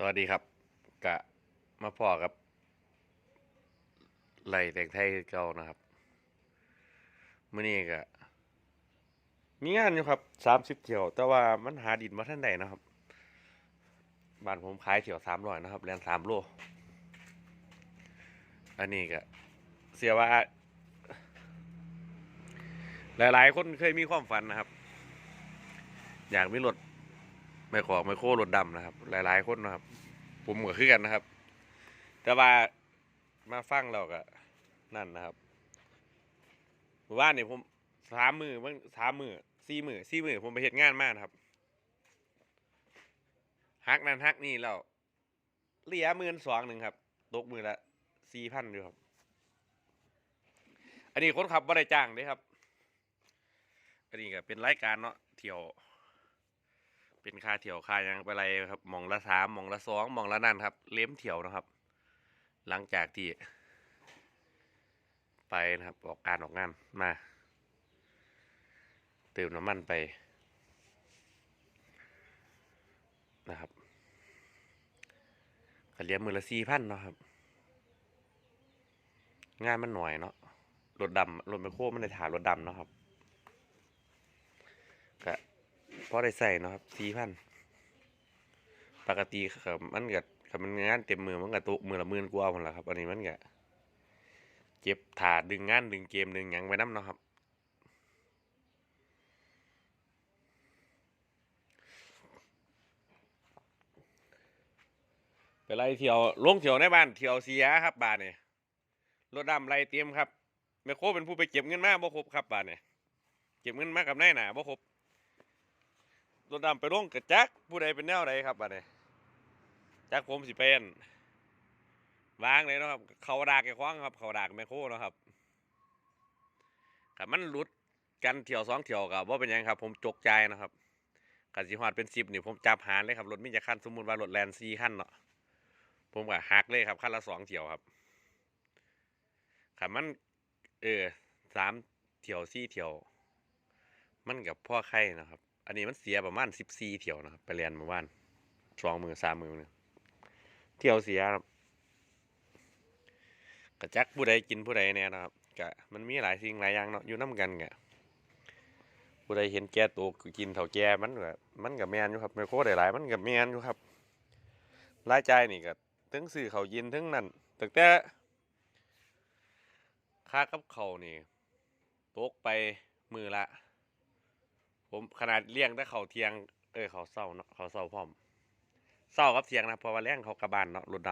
สวัสดีครับกะมาพอกับไหลแต่งไทยเก่านะครับมื่อนี้กะมีงานอยู่ครับสามสิบเที่ยว แต่ว่ามันหาดินมาท่านใดนะครับบ้านผมขายเที่ยวสามร้อยนะครับแลนสามโลอันนี้ก็เสียว่า หลายๆ คนเคยมีความฝันนะครับ อยากมีรถ ไม่ขอกไม่โค้รถดำนะครับ หลายๆ คนนะครับ ผมก็คือกันนะครับ แต่ว่ามาฟังเราก็นั่นนะครับเมื่อว่านนี่ผมสามมือมันสามมือสี่มือสี่มือผมไปเห็นงานมากนะครับฮักนั่นฮักนี่แล้วเหลียหมื่นสองหนึ่งครับตกมือละสี่พันอยู่ครับ อันนี้คนขับบ่ได้จ้างเด้ครับ อันนี้ก็เป็นรายการเนาะเที่ยว เป็นค่าเที่ยวค่ายังไปอะไรครับมองละสามมองละสองมองละนั่นครับ เล้มเที่ยวนะครับ หลังจากที่ ไปนะครับออกการออกงานมาเติมน้ำมันไปนะครับก็เลี้ยมือละสี่พันเนาะครับ งานมันหน่อยเนาะรถดำรถไมโครมันได้ถารถดำเนาะครับก็ พอได้ใส่เนาะครับสี่พันปกติครับมันก็คันมันงานเต็มมือมันก็ตกมือละมื่นกว่าหมดล้วครับ อันนี้มันก็เจ็บถาดดึงงานดึงเกมดึงหยังไว้น้ำเนาะครับไปไล่เที่ยวลงเที่ยวในบ้านเที่ยวเสียครับบ้านนี่ยรถดำไล่เตรียมครับแม่โคเป็นผู้ไปเก็บเงินมาบ่ครบครับบ้านนี่ยเก็บเงินมากับนายหนาบ่ครบ รถดำไปลงกระจักผู้ใดเป็นแนวใดครับบ้านนี่จักผมสิเป็นวางเลยนะครับ เขาดากแกคว้างครับ เขาดากแม่โคเนะครับครับมันหลุดกันเที่ยวสองเที่ยวกับว่าเป็นยังครับ ผมจกใจนะครับกันสิฮอดเป็นสิบนี่ผมจับหารเลยครับรถมีจะคันสมมุติว่ารถแลนซีคันเนาะผมก็หักเลยครับขั้นละสองเที่ยวครับขับมัน เออสามเที่ยวสี่เที่ยว มันกับพ่อไข่นะครับ อันนี้มันเสียประมาณสิบสี่เที่ยวนะครับ ไปเรียนเมื่อวานสองมือสามมือเนี่ยเที่ยวเสียครับกระจักผู้ใดกินผู้ใดเนี่ยนะครับกะมันมีหลายสิ่งหลายอย่างเนาะอยู่น้ากันกะผู้ใดเห็นแก่ตัวก็กินเท่าแก่มันก็มันกับแมนอยู่ครับไม่โคตรหลายๆมันกับแมนอยู่ครับรายจ่ายนี่ก็ทั้งซื้อเขายินทั้งนั้นตั้งแต่ค่ากับเขานี่ตกไปมือละ ผมขนาดเลี้ยงแต่เขาเทียง เออเขาเศร้าเนาะเขาเศร้าพร้อมเศร้ากับเทียงนะเพราะว่าเลี้ยงเขากระบานเนาะรถด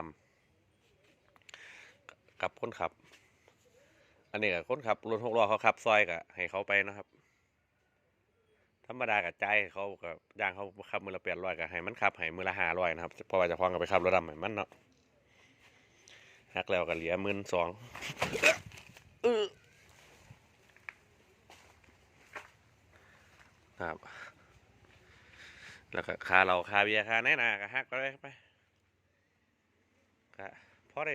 ำกับคนขับ อันนี้กับคนขับรถหกล้อเขาขับซอยกับให้เขาไปนะครับธรรมดากับใจเขากับย่างเขาขับมือละแปดร้อยกับให้มันขับให้มือละห้าร้อยนะครับเพราะว่าจะพองกับไปขับรถดำให้มันเนาะหักแล้วก็เหลือหมื่นสอง ครับแล้วก็คาเราคาเบียร์ค่าไหนนาก็หักไปเลยไปก็พอได้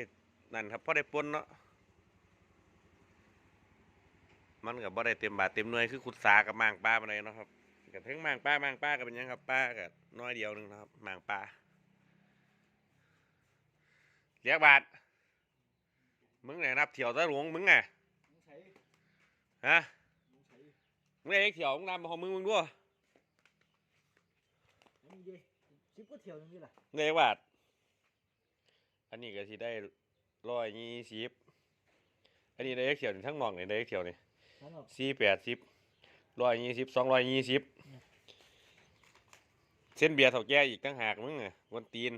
นั่นครับพอได้ปนเนาะมันกับบ่ได้เต็มบาทเต็มหน่วยคือขุดสากับมางป้ามาเลยเนาะครับกับทั้งมางป้ามางป้าก็เป็นยังครับป้าก็น้อยเดียวหนึงนะครับมางป้าเรียกบาทมึงไหนนับเที่ยวตะหลวงมึงไงฮะ มึงได้เอกเที่ยวมึงนำของมึงมึงด้วยแล้วมึงดิชิปก็เที่ยวนึงนี่แหละได้บาทอันนี้ก็สิได้ร้อยยี่สิบอันนี้ได้เอกเที่ยวนี่ทั้งหมองนี่ได้เอกเที่ยวนี่นั่นหรอกสี่แปดสิบร้อยยี่สิบสองร้อยยี่สิบเส้นเบียร์เถ่าแก่อีกตั้งหากมึงไงวันตีน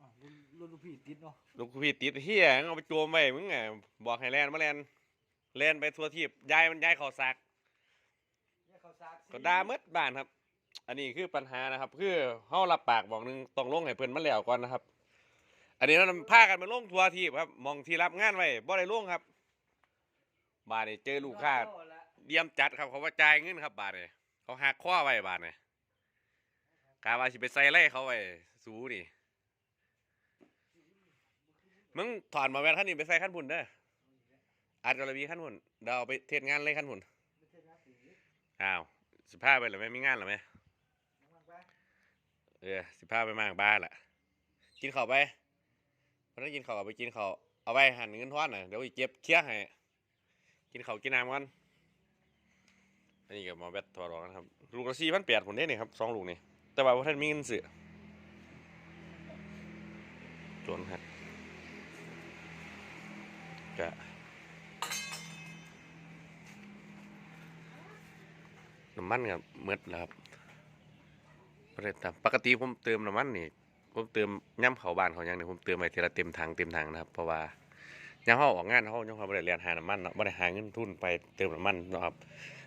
อะรุ่นรุ่นลูกพี่ติดเนาะลูกพี่ติดเฮียมึงเอาไปโจมไว้มึงไงบอกให้แลนมาแลนแลนไปทั่วทีบย้ายมันย้ายเขาซักเนี่ยเขาซา ก็ด่าหมดบ้านครับ อันนี้คือปัญหานะครับ คือเฮารับปากบอกหนึงต้องลงให้เพิ่นมันแล้วก่อนนะครับ อันนี้เราพากันมาลงทัวร์ทีครับหมองที่รับงานไว้บ่ได้ลงครับบาดนี้เจอลูกค้าเดียมจัดครับเขาว่าจ่ายเงินครับบาทเนี่ยเขาหักข้อไว้บาทเนี่ยกาว่าสิไปใส่ไล่เขาไว้สูนี่มึงถอนมาแวนขั้นนี้ไปใส่ขั้นพุ่นเด้ออัดกระบีขั้นพุ่นเดาเอาไปเทศงานเลยขั้นพุ่นอ้าว สิพาไปหรือไม่มีงานหรือไม่เออสิพาไปมางบ้านแหละกินข้าวไปวันนั้นกินข้าวไปกินข้าวเอาไว้หันเงินทอนน่ะเดี๋ยวเก็บเคลียให้กินข้าวกินน้ำกันอันนี้ก็หมอแบตถอดออกนะครับลูกละสี่พันแปดผมได้นี่ครับสองลูกนี่แต่ว่าท่านมีเงินซื้อจนครับก็ น้ำมันกับเมืดแล้วครับบ่ได้ตามปกติผมเติมน้ำมันนี่ผมเติมย่ำเขาบานเขาหยังนี่ผมเติมไปทีละเต็มถังเต็มถังนะครับ เพราะว่าย่ำเขาออกงานเขาย่ำเขาไม่ได้เรียนหาน้ำมันเนาะไม่ได้หาเงินทุนไปเติมน้ำมันนะครับ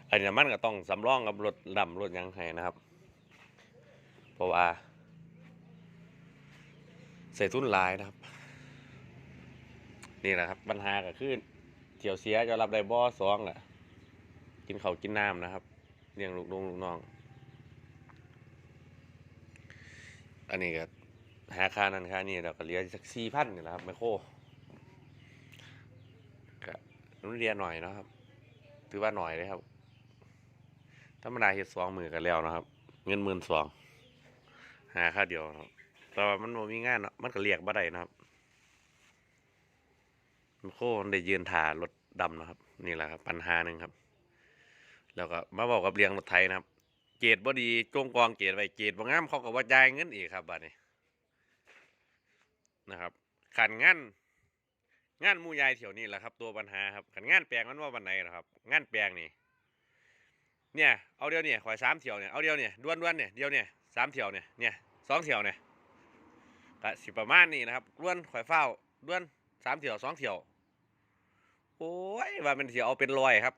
อันนี้น้ำมันก็ต้องสำรองกับรถดำรถยังให้นะครับ เพราะว่าใส่ทุนหลายนะครับ นี่แหละครับปัญหาก็คือเที่ยวเสียจะรับได้บ่อสองแหละกินเขากินน้ำนะครับ เลี้ยงลูกน้องลูกน้อง อันนี้ก็หาค่านั้นค่านี้เราก็เลียสักสี่พันนี่แหละครับไมโครก็มันเรียนหน่อยนะครับถือว่าหน่อยเลยครับธรรมดาเฮ็ดสองมือกันแล้วนะครับ เงินหมื่นสองหาค่าเดียวครับแต่ว่ามันมีงานเนาะมันก็เรียกบ่ได้นะครับไมโครได้ยืนถ่ารถดำนะครับ นี่แหละครับ ปัญหาหนึ่งครับ แล้วก็มาบอกกับเรียงรถไทยนะครับ เกรดบ่ดีจงกองเกรดไว้เกรดบ่งามเขาก็ว่าจ่ายเงินอีกครับบัดนี้นะครับขันงานงานมูยายเที่ยวนี้แหละครับ ตัวปัญหาครับขันงานแปลงมันว่าวันไหนล่ะครับงานแปลงนี่เนี่ยเอาเดียวเนี่ยข่อยสามเที่ยวเนี่ยเอาเดียวเนี่ยด้วนด้วนเนี่ยเดียวเนี่ยสามเที่ยวเนี่ยเนี่ยสองเที่ยวเนี่ยก็สิประมาณนี้นะครับด้วนข่อยเฝ้าด้วนสามเที่ยวสองเที่ยวโอ้ยว่าเป็นเที่ยวเอาเป็นรอยครับ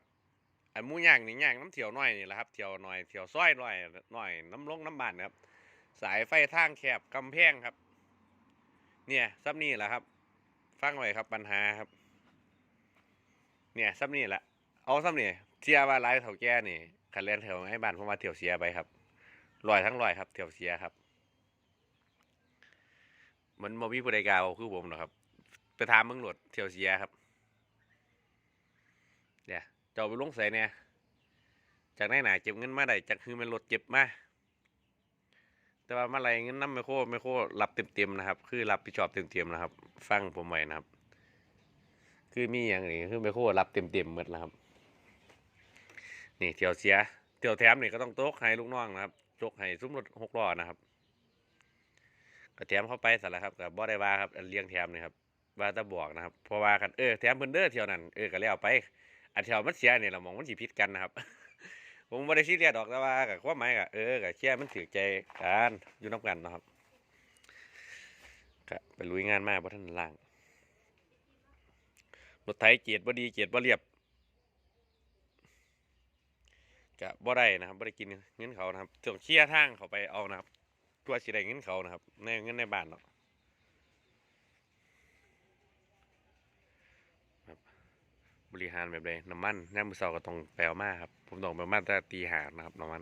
อันหมูย่างนี่ย่างน้ำเที่ยวน้อยนี่แหละครับเที่ยวน้อยเที่ยวซอยน้อยน้อยน้ำลงน้ำบานครับ สายไฟทางแคบกำแพงครับ เนี่ยซับนี่แหละครับ ฟังไว้ครับปัญหาครับ เนี่ยซับนี่แหละเอาซับนี่เทียว่าไรเถาแก่นี่ขันเล่นแถวให้บ้านผมมาเที่ยวเสียไปครับลอยทั้งลอยครับเที่ยวเสียครับ มันโมมีบริการคือผมหรอครับ ไปถามมึงโหลดเที่ยวเสียครับเนี่ย จ้าไปลงใส่เนี่ยจากไหนหนาเก็บเงินมาได้จากคือมันรถเก็บมาแต่ว่ามาอะไรเงินน้ำไม่โคไม่โครับเต็มๆนะครับ คือรับผิดชอบเต็มๆนะครับ ฟังผมไว้นะครับ คือมีอย่างนี้คือไม่โครับเต็มๆหมดแล้วครับ นี่เที่ยวเสียเที่ยวแถมนี่ก็ต้องโต๊ะให้ลูกน้องนะครับโจกให้ซุ้มรถหกล้อนะครับก็แถมเข้าไปสั่นละครับกับบ่ได้ว่าครับเลี้ยงแถมนี่ครับว่าตะบอกนะครับเพราะว่ากันเออแถมเพิ่นเด้อเที่ยวนั้นเออก็แล้วไป อันที่ยวมันเสียเนี่ยเรามองมันสิผิดกันนะครับ ผมบ่ได้ซีเรียดอกแต่ว่ากับความหมายก็เออก็แค่มันถือใจกันอยู่นํกันนะครับก็ไปลุยงานมาบ่ทันล่างรถไถเกียรบ่ดีเกียรบ่เรียบก็บ่ได้นะครับบ่ได้กินเงินเขานะครับต้องเคลียทางเขาไปเอานะครับตัวสิได้เงินเขานะครับในเงินในบ้านเนาะ บริหารแบบใดน้ำมันน้ำมมือเสาก็ต้องแปลมาครับ ผมต้องแปลมากแต่ตีหานะครับน้ำมัน